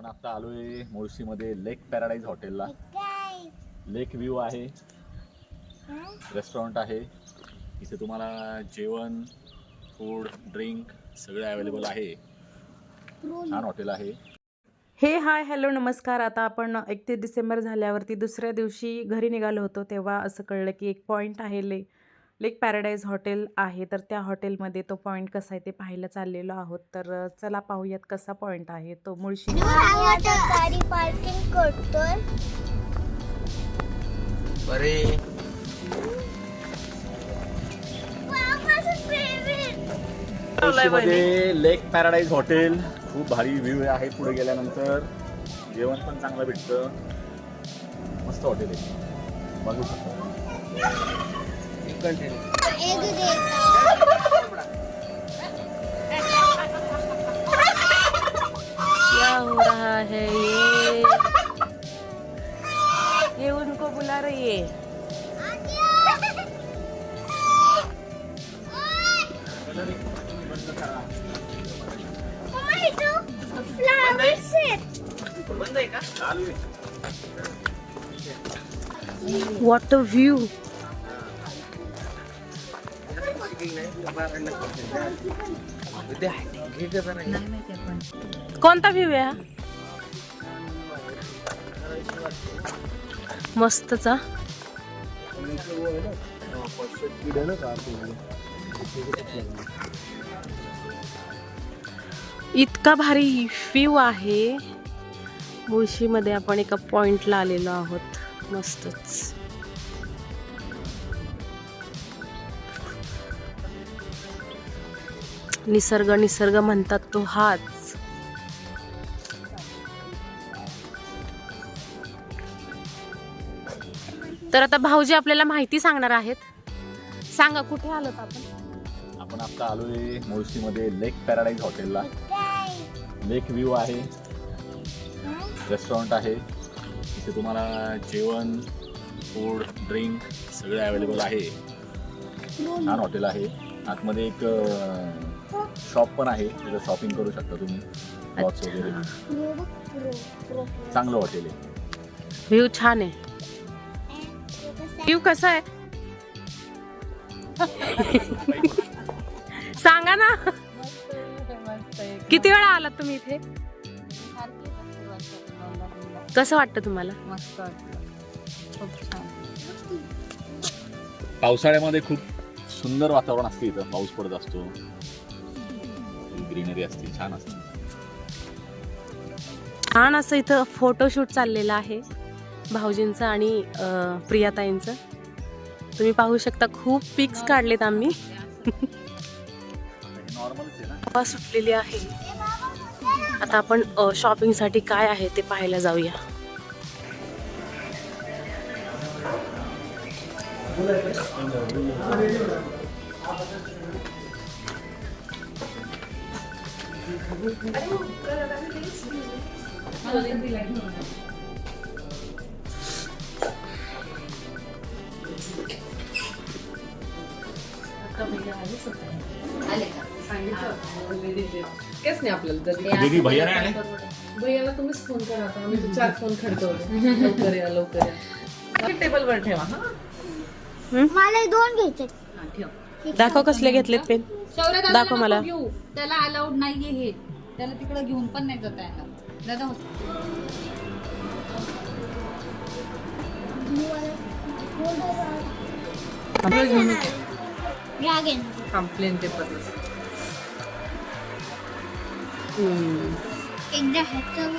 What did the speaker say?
आपण आता आलोय मुळशीमध्ये लेक पॅराडाईज हॉटेलला. लेक व्ह्यू आहे. रेस्टॉरंट आहे. इथे तुम्हाला जेवण फूड ड्रिंक सगळं अवेलेबल आहे. छान हॉटेल आहे. हे हाय हॅलो नमस्कार. आता आपण एकतीस डिसेंबर झाल्यावरती दुसऱ्या दिवशी घरी निघालो होतो तेव्हा असं कळलं की एक पॉईंट आहे ले लेक पॅराडाईज हॉटेल आहे तर त्या हॉटेलमध्ये तो पॉईंट कसा आहे ते पाहायला चाललेलो आहोत. तर चला पाहूयात कसा पॉईंट आहे तो मुळशी. गाडी पार्किंग करतोय. लेक पॅराडाईज हॉटेल खूप भारी व्ह्यू आहे पुढे गेल्यानंतर. जेवण पण चांगलं भेटतं. मस्त हॉटेल आहे. बघू शकता. क्या हो रहा है ये? ये उनको बुला रही है। What a view! कोणता व्ह्यू आहे हा? मस्तचा. इतका भारी व्ह्यू आहे. मुळशीमध्ये आपण एका पॉइंटला आलेलो आहोत. मस्तच. निसर्ग निसर्ग म्हणतात तो हाच. तर आता भाऊजी आपल्याला माहिती सांगणार आहेत. सांगा कुठे आलोत आपण? आपण आता आलोय मुळशीमध्ये लेक पॅराडाईज हॉटेलला. लेक व्ह्यू आहे. रेस्टॉरंट आहे. इथे तुम्हाला जेवण फूड ड्रिंक सगळे अवेलेबल आहे. छान हॉटेल आहे. आतमध्ये एक शॉप पण आहे तिथं शॉपिंग करू शकता तुम्ही. क्लॉथ्स वगैरे. चांगलं हॉटेल आहे. व्ह्यू छान आहे. व्ह्यू कसा आहे? सांगा ना. किती वेळा आलात तुम्ही इथे? कसं वाटतं तुम्हाला? मस्त पावसाळ्यामध्ये खूप सुंदर वातावरण असते इथं. पाऊस पडत असतो. ग्रीनरी असते छान असते. छान असं इथं फोटोशूट चाललेलं आहे भाऊजींचं आणि अं, प्रियाताईंचं. तुम्ही पाहू शकता खूप पिक्स काढलेत आम्ही. नॉर्मलच आहे ना? हवा सुटलेली आहे. आता आपण शॉपिंगसाठी काय आहे ते पाहायला जाऊया. केच नाही आपल्याला जरी दीदी भैया नाही आले? भैयाला तुम्हीच फोन करा आता. आम्ही चार फोन खडतो लवकर या लवकर या. टेबलवर ठेवा हा? मला दोन घ्यायचे हा, ठेव. दाखव कसले घेतलेत पेन. शौर्य दाखव मला. घेऊ. त्याला अलाउड नाहीये हे. त्याला तिकडे घेऊन पण नाही जाता येणार. दादा हो. कंप्लेन पेपर एकदा ह्याचं